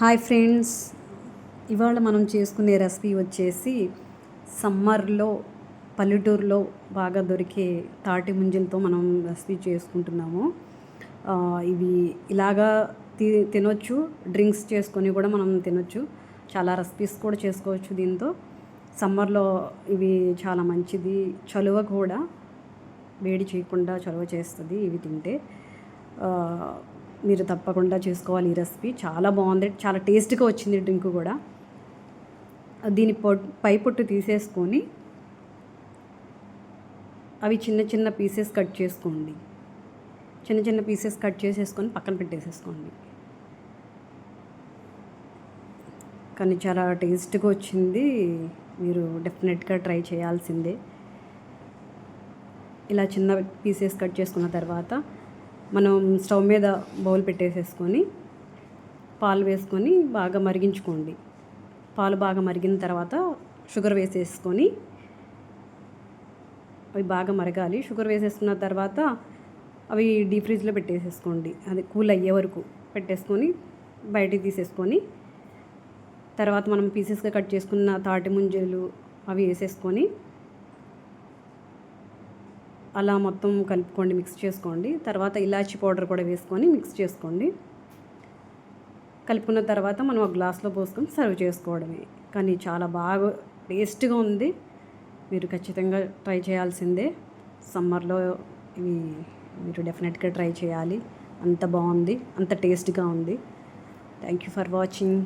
Hi friends. ఇవాళ మనం చేసుకునే రెసిపీ వచ్చేసి సమ్మర్లో పల్లెటూరులో బాగా దొరికే తాటి ముంజలతో మనం రెసిపీ చేసుకుంటున్నాము. ఇవి ఇలాగా తి తినొచ్చు డ్రింక్స్ చేసుకొని కూడా మనం తినొచ్చు. చాలా రెసిపీస్ కూడా చేసుకోవచ్చు దీంతో. సమ్మర్లో ఇవి చాలా మంచిది. చలువ కూడా వేడి చేయకుండా చలువ చేస్తుంది ఇవి తింటే. మీరు తప్పకుండా చేసుకోవాలి ఈ రెసిపీ. చాలా బాగుంది. చాలా టేస్ట్గా వచ్చింది డ్రింక్ కూడా. దీని పొట్ పై పొట్టు తీసేసుకొని అవి చిన్న చిన్న పీసెస్ కట్ చేసుకోండి. చిన్న చిన్న పీసెస్ కట్ చేసేసుకొని పక్కన పెట్టేసేసుకోండి. కానీ చాలా టేస్ట్గా వచ్చింది. మీరు డెఫినెట్గా ట్రై చేయాల్సిందే. ఇలా చిన్న పీసెస్ కట్ చేసుకున్న తర్వాత మనం స్టవ్ మీద బౌల్ పెట్టేసేసుకొని పాలు వేసుకొని బాగా మరిగించుకోండి. పాలు బాగా మరిగిన తర్వాత షుగర్ వేసేసుకొని అవి బాగా మరగాలి. షుగర్ వేసేసుకున్న తర్వాత అవి డీప్ ఫ్రిడ్జ్లో పెట్టేసేసుకోండి. అది కూల్ అయ్యే వరకు పెట్టేసుకొని బయటికి తీసేసుకొని తర్వాత మనం పీసెస్గా కట్ చేసుకున్న తాటి ముంజలు అవి వేసేసుకొని అలా మొత్తం కలుపుకోండి మిక్స్ చేసుకోండి. తర్వాత ఇలాచి పౌడర్ కూడా వేసుకొని మిక్స్ చేసుకోండి. కలుపుకున్న తర్వాత మనం ఒక గ్లాస్లో పోసుకొని సర్వ్ చేసుకోవడమే. కానీ చాలా బాగా టేస్ట్గా ఉంది. మీరు ఖచ్చితంగా ట్రై చేయాల్సిందే. సమ్మర్లో ఇవి మీరు డెఫినెట్గా ట్రై చేయాలి. అంత బాగుంది అంత టేస్ట్గా ఉంది. Thank you for watching